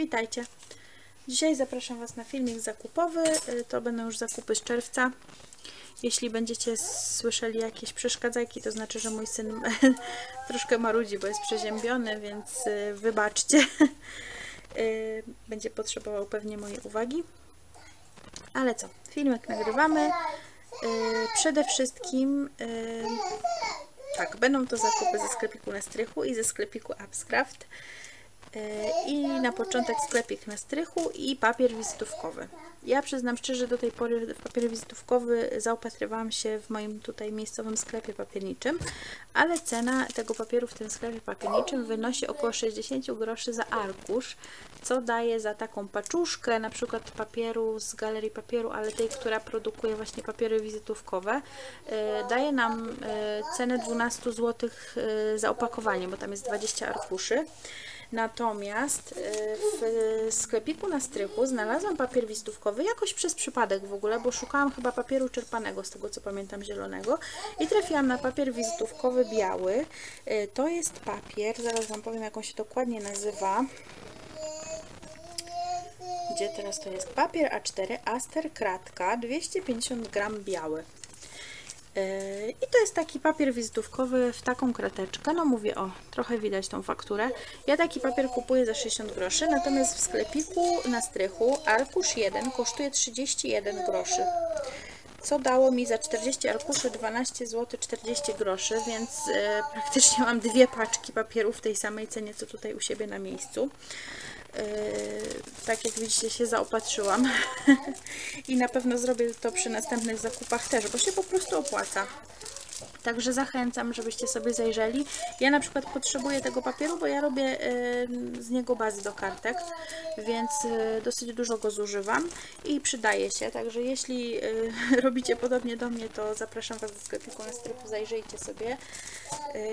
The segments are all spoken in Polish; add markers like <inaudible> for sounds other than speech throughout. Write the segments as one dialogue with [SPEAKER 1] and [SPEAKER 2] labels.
[SPEAKER 1] Witajcie! Dzisiaj zapraszam Was na filmik zakupowy. Y, To będą już zakupy z czerwca. Jeśli będziecie słyszeli jakieś przeszkadzajki, to znaczy, że mój syn <laughs> troszkę marudzi, bo jest przeziębiony, więc y, wybaczcie. Y, Będzie potrzebował pewnie mojej uwagi. Ale co? Filmek nagrywamy. Przede wszystkim tak, będą to zakupy ze sklepiku na strychu i ze sklepiku Abscraft. I na początek sklepik na strychu i papier wizytówkowy. Ja przyznam szczerze, do tej pory w papier wizytówkowy zaopatrywałam się w moim tutaj miejscowym sklepie papierniczym, ale cena tego papieru w tym sklepie papierniczym wynosi około 60 groszy za arkusz, co daje za taką paczuszkę, na przykład papieru z galerii papieru, ale tej, która produkuje właśnie papiery wizytówkowe, daje nam cenę 12 zł za opakowanie, bo tam jest 20 arkuszy. Natomiast w sklepiku na strychu znalazłam papier wizytówkowy jakoś przez przypadek w ogóle, bo szukałam chyba papieru czerpanego, z tego co pamiętam, zielonego i trafiłam na papier wizytówkowy biały. To jest papier, zaraz Wam powiem jak on się dokładnie nazywa. Gdzie teraz to jest? Papier A4 Aster Kratka 250 gram biały. I to jest taki papier wizytówkowy w taką krateczkę. No mówię, o, trochę widać tą fakturę. Ja taki papier kupuję za 60 groszy, natomiast w sklepiku na strychu arkusz 1 kosztuje 31 groszy. Co dało mi za 40 arkuszy 12 zł 40 groszy, więc e, praktycznie mam dwie paczki papieru w tej samej cenie, co tutaj u siebie na miejscu. Yy, tak jak widzicie się zaopatrzyłam <laughs> i na pewno zrobię to przy następnych zakupach też, bo się po prostu opłaca. Także zachęcam, żebyście sobie zajrzeli. Ja na przykład potrzebuję tego papieru, bo ja robię z niego bazy do kartek, więc yy, dosyć dużo go zużywam i przydaje się. Także jeśli yy, <laughs> robicie podobnie do mnie, to zapraszam Was do sklepiku na strychu, zajrzyjcie sobie.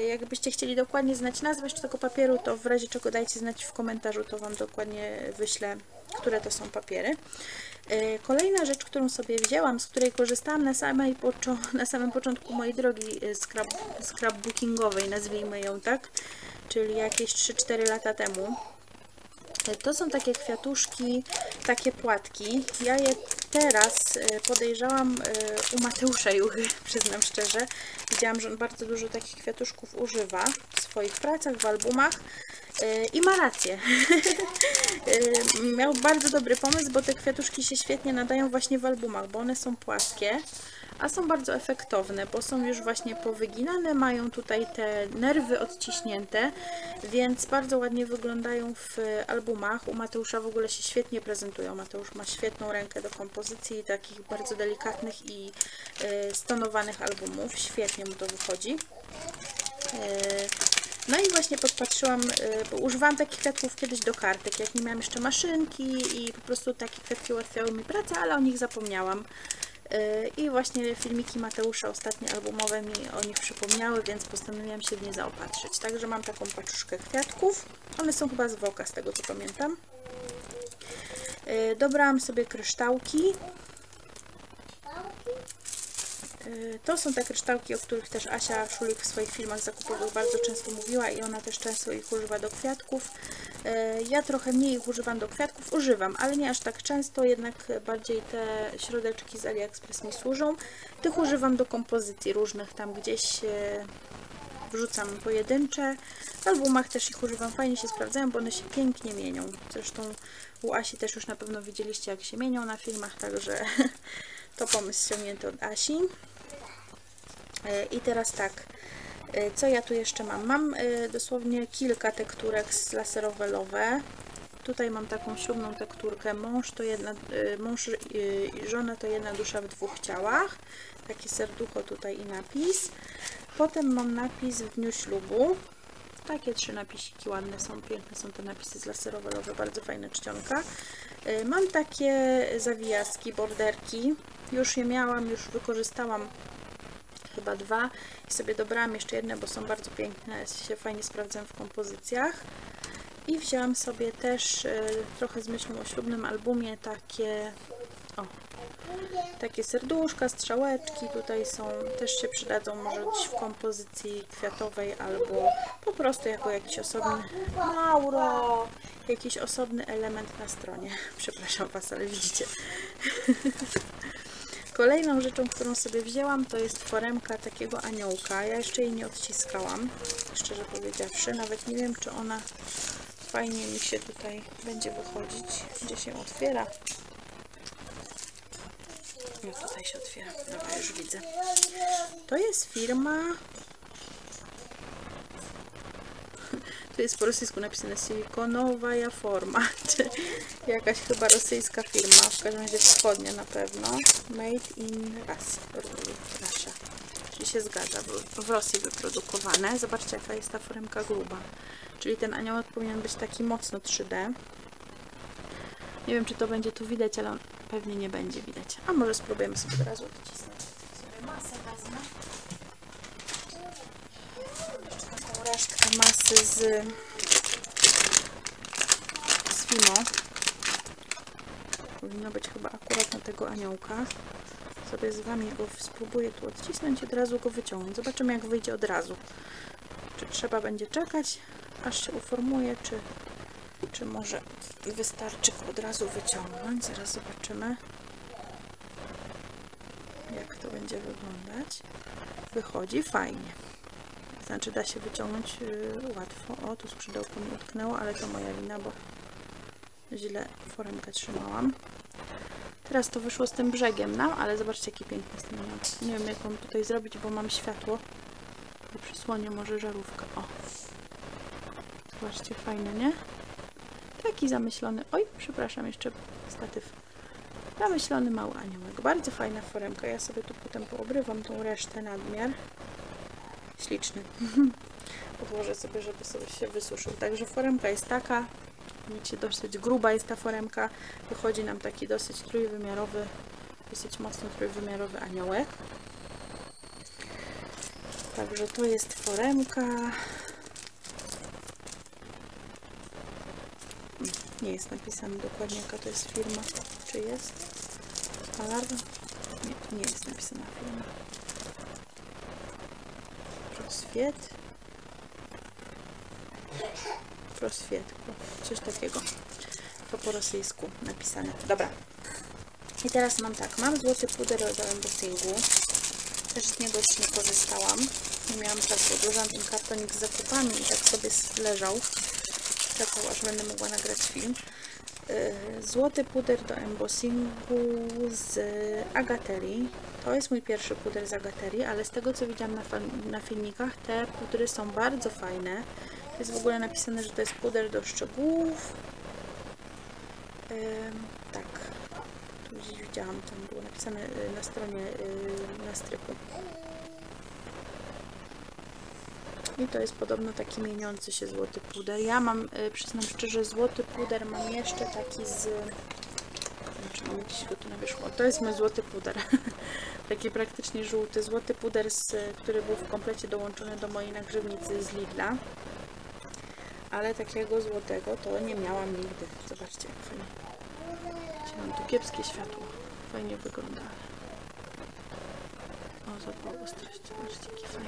[SPEAKER 1] Jakbyście chcieli dokładnie znać nazwę tego papieru, to w razie czego dajcie znać w komentarzu, to Wam dokładnie wyślę, które to są papiery. Kolejna rzecz, którą sobie wzięłam, z której korzystałam na, samej na samym początku mojej drogi scrap, scrapbookingowej, nazwijmy ją tak, czyli jakieś 3-4 lata temu. To są takie kwiatuszki, takie płatki. Ja je teraz podejrzałam u Mateusza Juchy, <laughs> przyznam szczerze. Widziałam, że on bardzo dużo takich kwiatuszków używa w swoich pracach, w albumach. I ma rację. <laughs> Miał bardzo dobry pomysł, bo te kwiatuszki się świetnie nadają właśnie w albumach, bo one są płaskie, a są bardzo efektowne, bo są już właśnie powyginane, mają tutaj te nerwy odciśnięte, więc bardzo ładnie wyglądają w albumach. U Mateusza w ogóle się świetnie prezentują. Mateusz ma świetną rękę do kompozycji takich bardzo delikatnych i stonowanych albumów. Świetnie mu to wychodzi. No i właśnie podpatrzyłam, bo używałam takich kwiatków kiedyś do kartek, jak nie miałam jeszcze maszynki i po prostu takie kwiatki ułatwiały mi pracę, ale o nich zapomniałam. I właśnie filmiki Mateusza ostatnie albumowe mi o nich przypomniały, więc postanowiłam się w nie zaopatrzyć. Także mam taką paczuszkę kwiatków. One są chyba z Woka, z tego co pamiętam. Dobrałam sobie kryształki. To są te kryształki, o których też Asia Szulik w swoich filmach zakupowych bardzo często mówiła i ona też często ich używa do kwiatków. Ja trochę mniej ich używam do kwiatków, używam, ale nie aż tak często, jednak bardziej te środeczki z AliExpress mi służą. Tych używam do kompozycji różnych, tam gdzieś wrzucam pojedyncze. W albumach też ich używam, fajnie się sprawdzają, bo one się pięknie mienią. Zresztą u Asi też już na pewno widzieliście, jak się mienią na filmach, także <laughs> to pomysł ściągnięty od Asi. I teraz tak, co ja tu jeszcze mam? Mam dosłownie kilka tekturek z laserowelowe. Tutaj mam taką ślubną tekturkę. Mąż to jedna, mąż i żona to jedna dusza w dwóch ciałach. Takie serducho tutaj i napis. Potem mam napis w dniu ślubu. Takie trzy napisiki ładne są, piękne są te napisy z laserowelowe, bardzo fajna czcionka. Mam takie zawijaski, borderki. Już je miałam, już wykorzystałam chyba dwa i sobie dobrałam jeszcze jedne, bo są bardzo piękne, się fajnie sprawdzają w kompozycjach. I wzięłam sobie też y, trochę z myślą o ślubnym albumie takie o, Takie serduszka, strzałeczki tutaj są, też się przydadzą może w kompozycji kwiatowej albo po prostu jako jakiś osobny Mauro, jakiś osobny element na stronie. <laughs> Przepraszam Was, ale widzicie. <laughs> Kolejną rzeczą, którą sobie wzięłam, to jest foremka takiego aniołka. Ja jeszcze jej nie odciskałam, szczerze powiedziawszy. Nawet nie wiem, czy ona fajnie mi się tutaj będzie wychodzić. Gdzie się otwiera? No tutaj się otwiera. Dobra, już widzę. To jest firma... Tu jest po rosyjsku napisane silikonowa forma, <laughs> jakaś chyba rosyjska firma, w każdym razie wschodnia na pewno. Made in Russia. Czyli się zgadza, w, Rosji wyprodukowane. Zobaczcie jaka jest ta foremka gruba. Czyli ten aniołek powinien być taki mocno 3D. Nie wiem czy to będzie tu widać, ale pewnie nie będzie widać. A może spróbujemy sobie od razu odcisnąć. Sobie masę wezmę. Jeszcze taką resztkę masy z, z Fimo. Powinno być chyba akurat na tego aniołka. Sobie z Wami go spróbuję tu odcisnąć i od razu go wyciągnąć. Zobaczymy jak wyjdzie od razu. Czy trzeba będzie czekać, aż się uformuje, czy, czy może wystarczy go od razu wyciągnąć. Zaraz zobaczymy, jak to będzie wyglądać. Wychodzi fajnie. Znaczy da się wyciągnąć yy, łatwo. O, tu skrzydełko mi utknęło, ale to moja wina, bo źle foremkę trzymałam. Teraz to wyszło z tym brzegiem nam, ale zobaczcie jaki piękny jest ten anioł. Nie wiem jak mam tutaj zrobić, bo mam światło. I przysłonię może żarówkę. O. Zobaczcie, fajny, nie? Taki zamyślony. Oj, przepraszam, jeszcze statyw. Zamyślony mały aniołek. Bardzo fajna foremka. Ja sobie tu potem poobrywam tą resztę nadmiar. Śliczny. Podłożę sobie, żeby sobie się wysuszył. Także foremka jest taka. Widzicie, dosyć gruba jest ta foremka. Wychodzi nam taki dosyć trójwymiarowy, dosyć mocno trójwymiarowy aniołek. Także to jest foremka. Nie jest napisane dokładnie jaka to jest firma. Czy jest? Alarm? Nie, nie jest napisana firma. Proswiet. Proswiet. Coś takiego. To po rosyjsku napisane. Dobra. I teraz mam tak. Mam złoty puder do embossingu. Też z niego już nie korzystałam. Nie miałam czasu. Odłożyłam ten kartonik z zakupami i tak sobie leżał. Czekał, aż będę mogła nagrać film. Złoty puder do embossingu z Agaterii. To jest mój pierwszy puder z Agaterii, ale z tego co widziałam na, na filmikach, te pudry są bardzo fajne. Jest w ogóle napisane, że to jest puder do szczegółów. Yy, tak. Tu gdzieś widziałam, tam było napisane na stronie, yy, na stryku. I to jest podobno taki mieniący się złoty puder. Ja mam, yy, przyznam szczerze, złoty puder mam jeszcze taki z... Znaczy mam jakiś tu na wyszło. To jest mój złoty puder. <laughs> taki praktycznie żółty. Złoty puder, z, który był w komplecie dołączony do mojej nagrzewnicy z Lidla ale takiego złotego to nie miałam nigdy. Zobaczcie, jak fajnie. Mam tu kiepskie światło. Fajnie wygląda. O, zapał ostrość. Zobaczcie, jakie.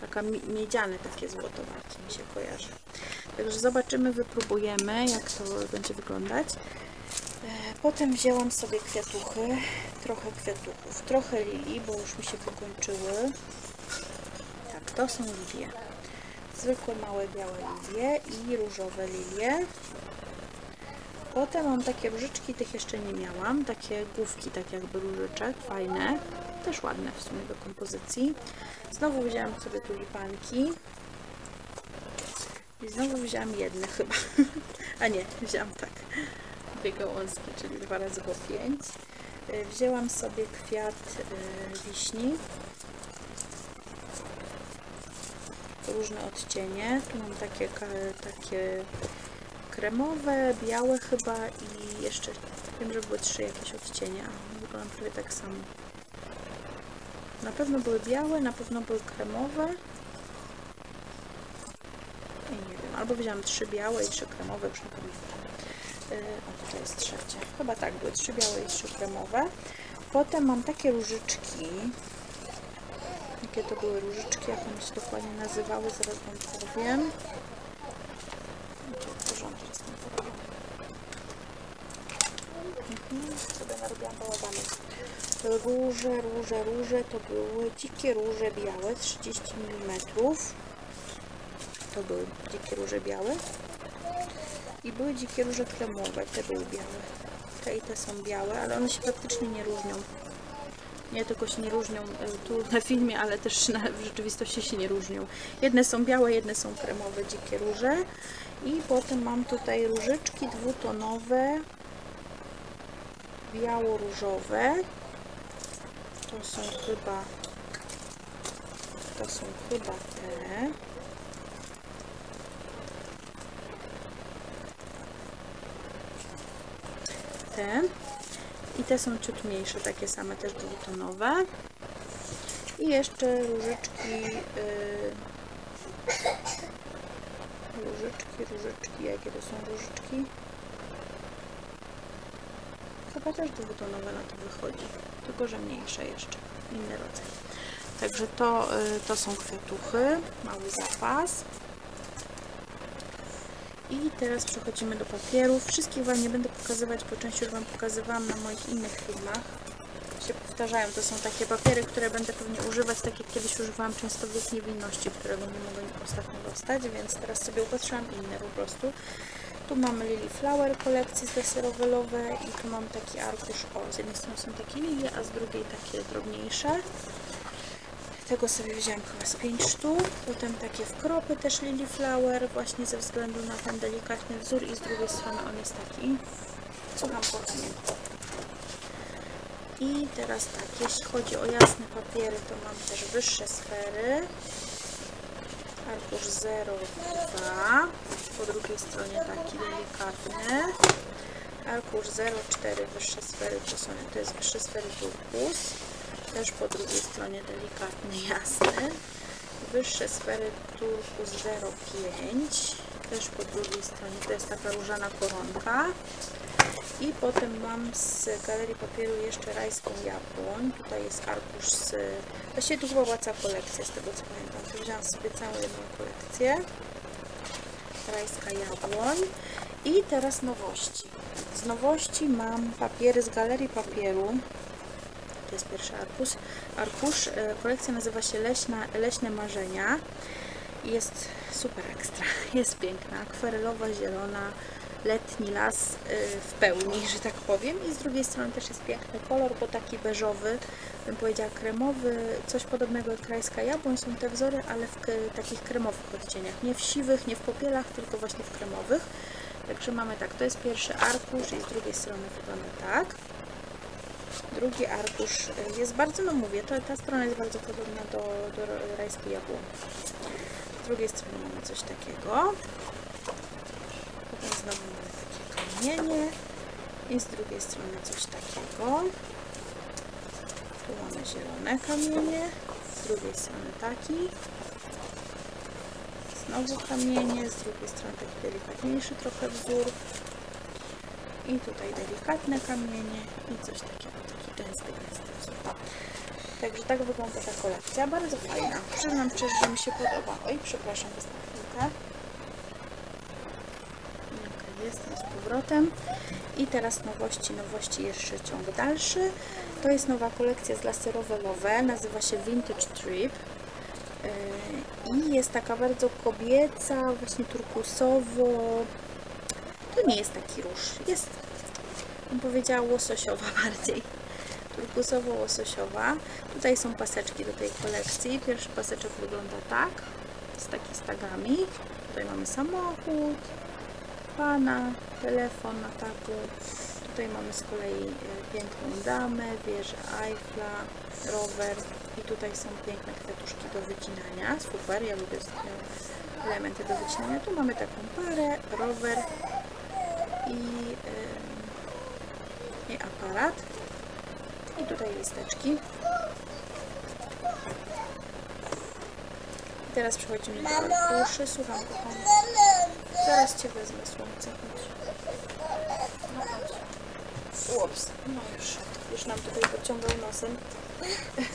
[SPEAKER 1] Taka miedziane takie złoto bardziej mi się kojarzy. Także zobaczymy, wypróbujemy, jak to będzie wyglądać. Potem wzięłam sobie kwiatuchy, trochę kwiatuchów, trochę lilii, bo już mi się wykończyły. Tak, to są lilie zwykłe małe białe lilie i różowe lilie. Potem mam takie brzyczki, tych jeszcze nie miałam. Takie główki, tak jakby różyczek, fajne. Też ładne w sumie do kompozycji. Znowu wzięłam sobie tulipanki. I znowu wzięłam jedne chyba. <laughs> A nie, wzięłam tak. Dwie gałązki, czyli dwa razy po pięć. Wzięłam sobie kwiat y, wiśni. różne odcienie. Tu mam takie, takie kremowe, białe chyba i jeszcze wiem, że były trzy jakieś odcienie, a prawie tak samo. Na pewno były białe, na pewno były kremowe. I nie wiem, albo wziąłam trzy białe i trzy kremowe, już nie pamiętam. o, tutaj jest trzecie. Chyba tak, były trzy białe i trzy kremowe. Potem mam takie różyczki. Jakie to były różyczki, jak one się dokładnie nazywały, zaraz Wam powiem. Teraz tam porobię. Mhm, sobie narobiłam bałaganów. Róże, róże, róże to były dzikie róże białe, 30 mm. To były dzikie róże białe. I były dzikie róże kremowe, te były białe. Te i te są białe, ale one się faktycznie nie różnią. Nie tylko się nie różnią y, tu na filmie, ale też na, w rzeczywistości się nie różnią. Jedne są białe, jedne są kremowe, dzikie róże. I potem mam tutaj różyczki dwutonowe, biało-różowe. To są chyba to są chyba te. Te. I te są ciut mniejsze, takie same, też dwutonowe. I jeszcze różyczki, yy, różyczki, różyczki, jakie to są różyczki? Chyba też dwutonowe na to wychodzi, tylko że mniejsze jeszcze, inny rodzaj. Także to, yy, to są kwiatuchy, mały zapas. I teraz przechodzimy do papierów. Wszystkich Wam nie będę pokazywać, bo część już Wam pokazywałam na moich innych filmach. Się powtarzają, to są takie papiery, które będę pewnie używać, tak jak kiedyś używałam często wiek niewinności, którego nie mogę ostatnio dostać, więc teraz sobie upatrzyłam inne po prostu. Tu mamy Lily Flower kolekcji deserowelowe i tu mam taki arkusz, o z jednej strony są takie lilie, a z drugiej takie drobniejsze. Tego sobie wziąłem chyba z 5 sztuk. Potem takie wkropy też Lily Flower, właśnie ze względu na ten delikatny wzór i z drugiej strony on jest taki. Słucham kochanie. I teraz tak, jeśli chodzi o jasne papiery, to mam też wyższe sfery. Arkusz 0,2. Po drugiej stronie taki delikatny. Arkusz 0,4 wyższe sfery, to, są, to jest wyższe sfery turkus też po drugiej stronie delikatny, jasny. Wyższe sfery turkus 0,5 też po drugiej stronie, to jest taka różana koronka. I potem mam z galerii papieru jeszcze rajską jabłoń. Tutaj jest arkusz z... Właściwie tu była cała kolekcja, z tego co pamiętam. Wziąłam sobie całą jedną kolekcję. Rajska jabłoń. I teraz nowości. Z nowości mam papiery z galerii papieru to jest pierwszy arkusz. arkusz. E, kolekcja nazywa się Leśna, Leśne Marzenia jest super ekstra. <laughs> Jest piękna, akwarelowa, zielona, letni las e, w pełni, że tak powiem. I z drugiej strony też jest piękny kolor, bo taki beżowy, bym powiedziała kremowy, coś podobnego jak krajska jabłoń. Są te wzory, ale w takich kremowych odcieniach. Nie w siwych, nie w popielach, tylko właśnie w kremowych. Także mamy tak, to jest pierwszy arkusz i z drugiej strony wygląda tak. Drugi arkusz jest bardzo, no mówię, to, ta strona jest bardzo podobna do, do rajskiej jabłoni. Drugiej strony mamy coś takiego. Potem znowu mamy takie kamienie. I z drugiej strony coś takiego. Tu mamy zielone kamienie. Z drugiej strony taki. Znowu kamienie. Z drugiej strony taki delikatniejszy trochę wzór. I tutaj delikatne kamienie i coś takiego, taki gęsty, gęsty wzór. Także tak wygląda ta kolekcja, bardzo fajna. Przyznam szczerze, że mi się podoba. Oj, przepraszam, was na chwilkę. Jestem z powrotem. I teraz nowości, nowości jeszcze ciąg dalszy. To jest nowa kolekcja z laserowe nazywa się Vintage Trip. Yy, I jest taka bardzo kobieca, właśnie turkusowo, to nie jest taki róż. Jest, bym powiedziała, łososiowa <laughs> bardziej. Turkusowo-łososiowa. Tutaj są paseczki do tej kolekcji. Pierwszy paseczek wygląda tak. Z takimi stagami. Tutaj mamy samochód, pana, telefon na taku. Tutaj mamy z kolei e, piękną damę, wieżę Eiffla, rower i tutaj są piękne kwiatuszki do wycinania. Super, ja lubię elementy do wycinania. Tu mamy taką parę, rower, i, i aparat. I tutaj listeczki. I teraz przechodzimy do arkuszy. Słucham, kochani. Zaraz Cię wezmę, słońce. Chodź. Ups, no już, już nam tutaj podciągał nosem.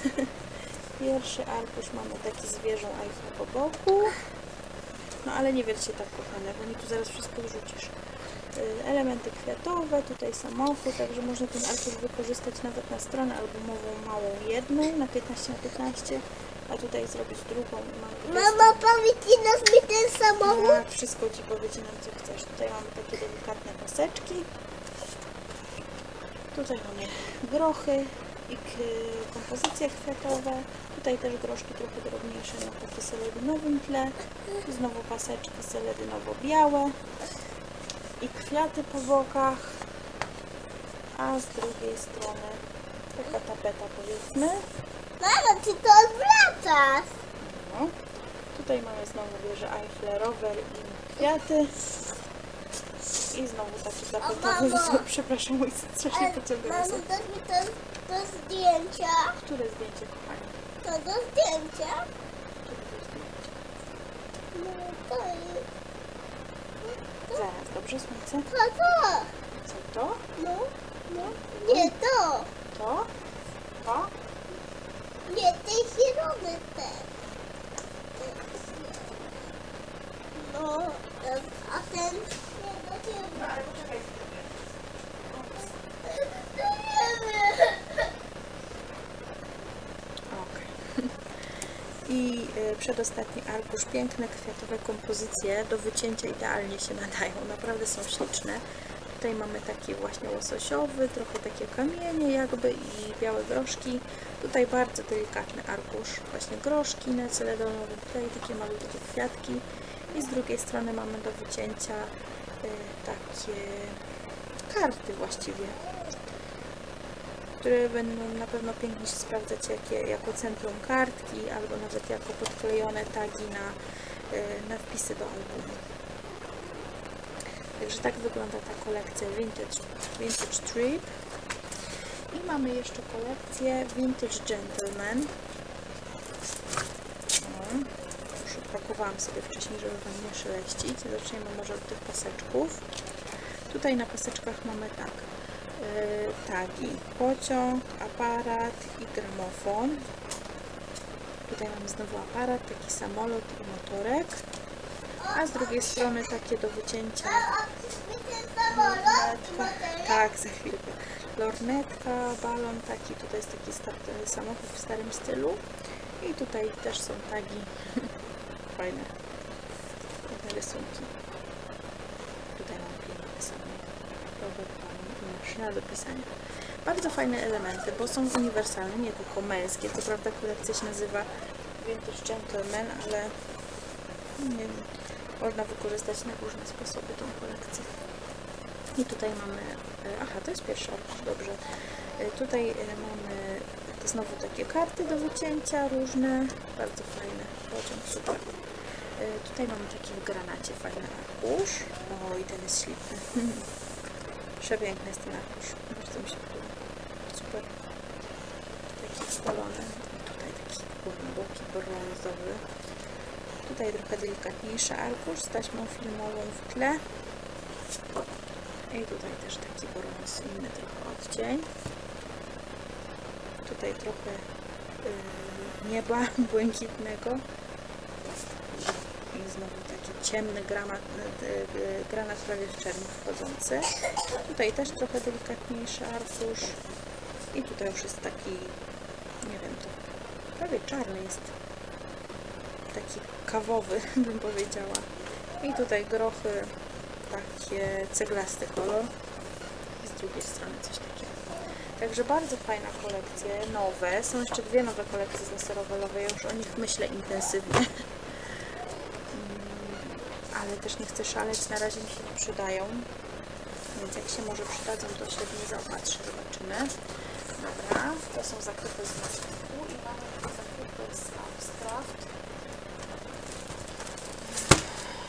[SPEAKER 1] <laughs> Pierwszy arkusz mamy taki zwierzę Eiffla po boku. No ale nie wiercie tak kochane, bo mi tu zaraz wszystko wrzucisz. Y, Elementy kwiatowe, tutaj samochód, także można ten arkusz wykorzystać nawet na stronę albumową małą jedną na 15 na 15 a tutaj zrobić drugą
[SPEAKER 2] Mama, powycinasz mi ten samochód?
[SPEAKER 1] tak, wszystko Ci powycinam co chcesz. Tutaj mamy takie delikatne paseczki. Tutaj mamy grochy i kompozycje kwiatowe. Tutaj też groszki trochę drobniejsze na takie seledynowym tle. Znowu paseczki seledynowo-białe. I kwiaty po bokach. A z drugiej strony taka tapeta powiedzmy.
[SPEAKER 2] Mama, ty to odwracasz.
[SPEAKER 1] No. Tutaj mamy znowu wieżę Eiffel, rower i kwiaty. I znowu taki zapytowy
[SPEAKER 2] mamo.
[SPEAKER 1] wzór. <laughs> Przepraszam, mój strasznie pociąga
[SPEAKER 2] Mamo,
[SPEAKER 1] nosem.
[SPEAKER 2] dasz mi to, to zdjęcia?
[SPEAKER 1] Które zdjęcie, kochanie?
[SPEAKER 2] To do zdjęcia?
[SPEAKER 1] Które to zdjęcie?
[SPEAKER 2] No to jest.
[SPEAKER 1] Zaraz, dobrze, słońce?
[SPEAKER 2] To to.
[SPEAKER 1] Co to?
[SPEAKER 2] No, no. Nie to.
[SPEAKER 1] To? To?
[SPEAKER 2] Nie, tej zielony ten. No, a ten... Nie, no nie
[SPEAKER 1] ale poczekaj.
[SPEAKER 2] No nie wiem.
[SPEAKER 1] I y, przedostatni arkusz. Piękne kwiatowe kompozycje. Do wycięcia idealnie się nadają. Naprawdę są śliczne. Tutaj mamy taki właśnie łososiowy, trochę takie kamienie jakby i białe groszki. Tutaj bardzo delikatny arkusz, właśnie groszki na celedonowym, tutaj takie malutkie kwiatki. I z drugiej strony mamy do wycięcia y, takie karty właściwie które będą na pewno pięknie się sprawdzać jakie, jako centrum kartki albo nawet jako podklejone tagi na, y, na wpisy do albumu. Także tak wygląda ta kolekcja Vintage, Vintage Trip. I mamy jeszcze kolekcję Vintage Gentleman. No, już odpakowałam sobie wcześniej, żeby Wam nie szeleścić. Zaczniemy może od tych paseczków. Tutaj na paseczkach mamy tak tagi pociąg, aparat i gramofon. Tutaj mamy znowu aparat, taki samolot i motorek. A z drugiej strony takie do wycięcia lornetka. Tak, za chwilkę. Lornetka, balon taki, tutaj jest taki samochód w starym stylu. I tutaj też są tagi. <laughs> Fajne. Fajne rysunki. Tutaj mam piękny samochód. Robert maszyna do pisania. Bardzo fajne elementy, bo są uniwersalne, nie tylko męskie. Co prawda kolekcja się nazywa Vintage Gentleman, ale nie, można wykorzystać na różne sposoby tą kolekcję. I tutaj mamy, e, aha, to jest pierwszy arkusz, dobrze. E, Tutaj e, mamy znowu takie karty do wycięcia różne, bardzo fajne, pociąg super. Tutaj mamy taki w granacie fajny arkusz. O, i ten jest śliczny. <laughs> Przepiękny jest ten arkusz, bardzo mi się podoba. Super. Taki spalony. I tutaj taki głęboki, brązowy. Tutaj trochę delikatniejszy arkusz z taśmą filmową w tle. I tutaj też taki brąz, inny trochę odcień. Tutaj trochę yy, nieba <laughs> błękitnego. I znowu taki ciemny granat, yy, yy, granat prawie w czerni wchodzący. Tutaj też trochę delikatniejszy arkusz. I tutaj już jest taki, nie wiem, to prawie czarny jest. Taki kawowy, <laughs> bym powiedziała. I tutaj grochy, takie ceglasty kolor. I z drugiej strony coś takiego. Także bardzo fajna kolekcja, nowe. Są jeszcze dwie nowe kolekcje z laserowelowe. Ja już o nich myślę intensywnie. <laughs> Ale też nie chcę szaleć, na razie mi się nie przydają. Więc jak się może przydadzą, to się w nie zaopatrzę. Zobaczymy. Dobra, to są zakryte z plastiku i mamy zakryte z Abstract.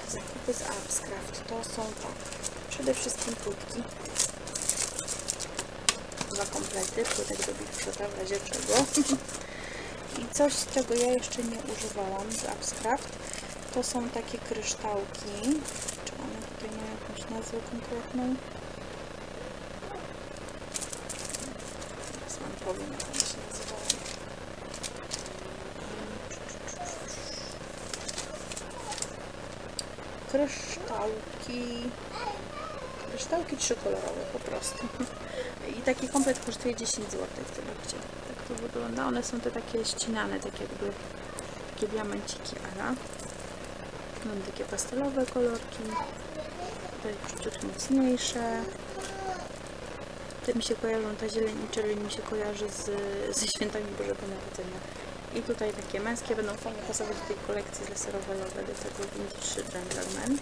[SPEAKER 1] Zakupy z Abstract to są tak, przede wszystkim płytki. Dwa komplety, płytek do Shota w razie czego. <laughs> I coś, czego ja jeszcze nie używałam z Abstract, to są takie kryształki. Czy one tutaj mają jakąś nazwę konkretną? powiem jak one się nazywają. Kryształki. Kryształki trzykolorowe po prostu. I taki komplet kosztuje 10 zł. Zobaczcie, tak to wygląda. One są te takie ścinane, tak jakby takie diamenciki, ala. Mam takie pastelowe kolorki. Tutaj ciut mocniejsze. Te mi się kojarzą, ta zieleń i czerwień mi się kojarzy z, ze świętami Bożego Narodzenia. I tutaj takie męskie będą fajnie pasować do tej kolekcji z laserowej do tego Vintage Gentleman.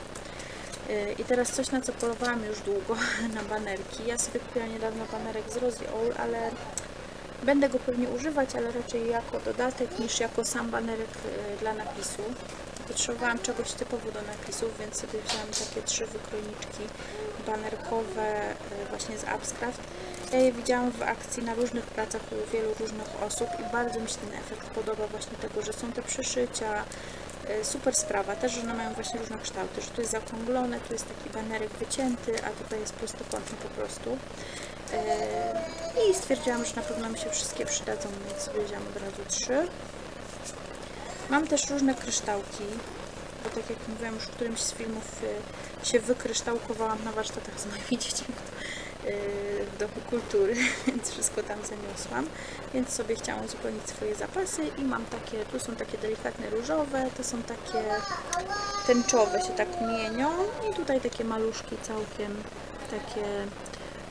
[SPEAKER 1] Yy, I teraz coś, na co polowałam już długo, <laughs> na banerki. Ja sobie kupiłam niedawno banerek z Rosie All, ale będę go pewnie używać, ale raczej jako dodatek niż jako sam banerek yy, dla napisu. Potrzebowałam czegoś typowo do napisów, więc sobie wzięłam takie trzy wykrojniczki banerkowe yy, właśnie z Abscraft. Ja je widziałam w akcji na różnych pracach u wielu różnych osób i bardzo mi się ten efekt podoba właśnie tego, że są te przeszycia, E, super sprawa, też, że one mają właśnie różne kształty, że tu jest zaokrąglone, tu jest taki banerek wycięty, a tutaj jest prostokątny po prostu. E, I stwierdziłam, że na pewno mi się wszystkie przydadzą, więc wziąłam od razu trzy. Mam też różne kryształki, bo tak jak mówiłam już w którymś z filmów e, się wykryształkowałam na warsztatach z moimi <laughs> dziećmi w Domu Kultury, <laughs> więc wszystko tam zaniosłam. Więc sobie chciałam uzupełnić swoje zapasy i mam takie, tu są takie delikatne różowe, to są takie tęczowe, się tak mienią i tutaj takie maluszki całkiem takie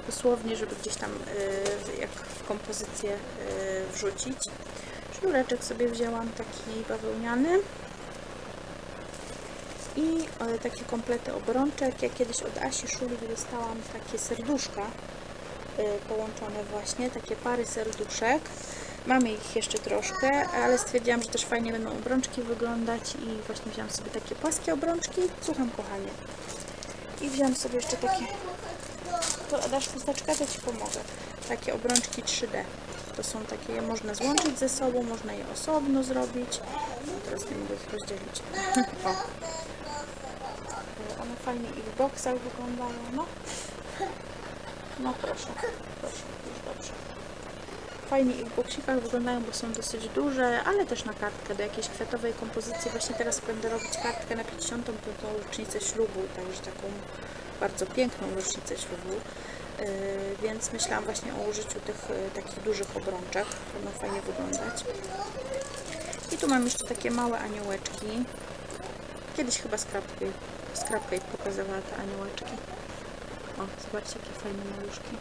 [SPEAKER 1] dosłownie, żeby gdzieś tam jak w kompozycję wrzucić. Sznureczek sobie wzięłam taki bawełniany i e, takie komplety obrączek. Ja kiedyś od Asi Szuli dostałam takie serduszka e, połączone właśnie, takie pary serduszek. Mamy ich jeszcze troszkę, ale stwierdziłam, że też fajnie będą obrączki wyglądać i właśnie wziąłam sobie takie płaskie obrączki. Słucham kochanie. I wziąłam sobie jeszcze takie... To dasz chusteczkę, to Ci pomogę. Takie obrączki 3D. To są takie, można złączyć ze sobą, można je osobno zrobić. No, teraz nie mogę ich rozdzielić. o <laughs> one fajnie i w boksach wyglądają, no. No proszę, proszę, już dobrze. Fajnie i w boksikach wyglądają, bo są dosyć duże, ale też na kartkę do jakiejś kwiatowej kompozycji. Właśnie teraz będę robić kartkę na 50. rocznicę ślubu, także taką bardzo piękną rocznicę ślubu. Yy, więc myślałam właśnie o użyciu tych yy, takich dużych obrączek. Będą fajnie wyglądać. I tu mam jeszcze takie małe aniołeczki. Kiedyś chyba skrapki skrapka ich pokazywała te aniołeczki. O, zobaczcie jakie fajne maluszki.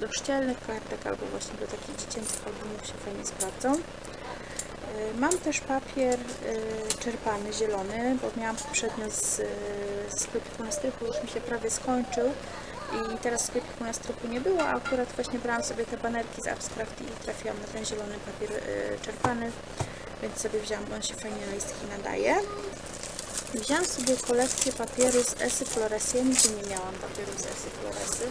[SPEAKER 1] Do chrzcielnych kartek albo właśnie do takich dziecięcych albumów się fajnie sprawdzą. Y, mam też papier y, czerpany, zielony, bo miałam poprzednio z, z sklepiku na strychu, już mi się prawie skończył i teraz w sklepiku na strychu nie było, a akurat właśnie brałam sobie te banerki z Abstract i trafiłam na ten zielony papier y, czerpany, więc sobie wziąłam, on się fajnie na listki nadaje. Wziąłam sobie kolekcję papieru z Esy Floresy. Ja nigdy nie miałam papieru z Esy Floresy.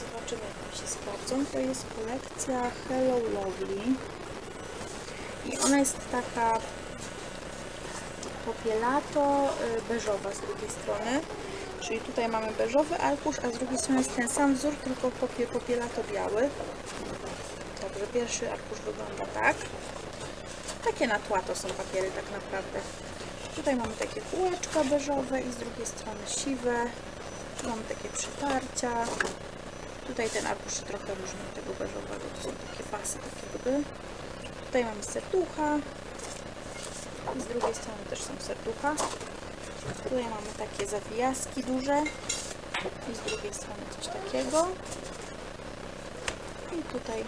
[SPEAKER 1] Zobaczymy jak mi się sprawdzą. To jest kolekcja Hello Lovely. I ona jest taka popielato y, beżowa z drugiej strony. Czyli tutaj mamy beżowy arkusz, a z drugiej strony jest ten sam wzór, tylko popielato biały. Także pierwszy arkusz wygląda tak. Takie na tła to są papiery tak naprawdę. Tutaj mamy takie kółeczka beżowe i z drugiej strony siwe. Tu mamy takie przytarcia. Tutaj ten arkusz trochę różny od tego beżowego. To są takie pasy, takie. Tutaj mamy serducha. Z drugiej strony też są serducha. Tutaj mamy takie zawijaski duże. I z drugiej strony coś takiego. I tutaj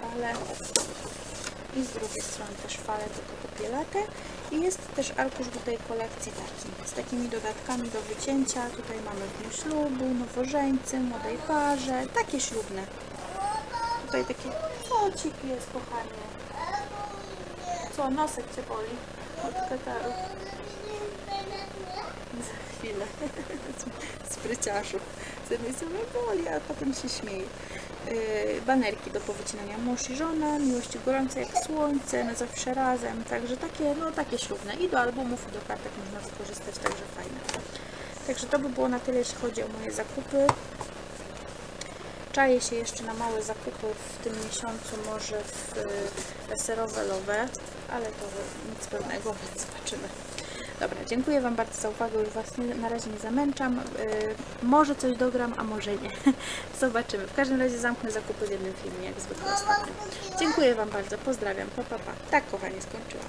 [SPEAKER 1] fale i z drugiej strony też fale tylko popielate i jest też arkusz do tej kolekcji taki z takimi dodatkami do wycięcia tutaj mamy w dniu ślubu, nowożeńcy, młodej parze, takie ślubne tutaj takie, o ci pies kochanie co, nosek Cię boli od kataru. Za chwilę. <laughs> Spryciarzu. Serce mnie sobie boli, a potem się śmieje. Yy, banerki do powycinania. Mąż i żona, miłości gorące jak słońce, na zawsze razem, także takie, no takie ślubne. I do albumów i do kartek można wykorzystać, także fajne. Także to by było na tyle, jeśli chodzi o moje zakupy. Czaję się jeszcze na małe zakupy w tym miesiącu, może w y, deserowe lowe, ale to nic pewnego, więc zobaczymy. Dobra, dziękuję Wam bardzo za uwagę, już Was na razie nie zamęczam. Y, może coś dogram, a może nie. <laughs> Zobaczymy. W każdym razie zamknę zakupy w jednym filmie, jak zwykle ostatnio. Dziękuję Wam bardzo, pozdrawiam, pa pa pa. Tak kochanie, skończyłam.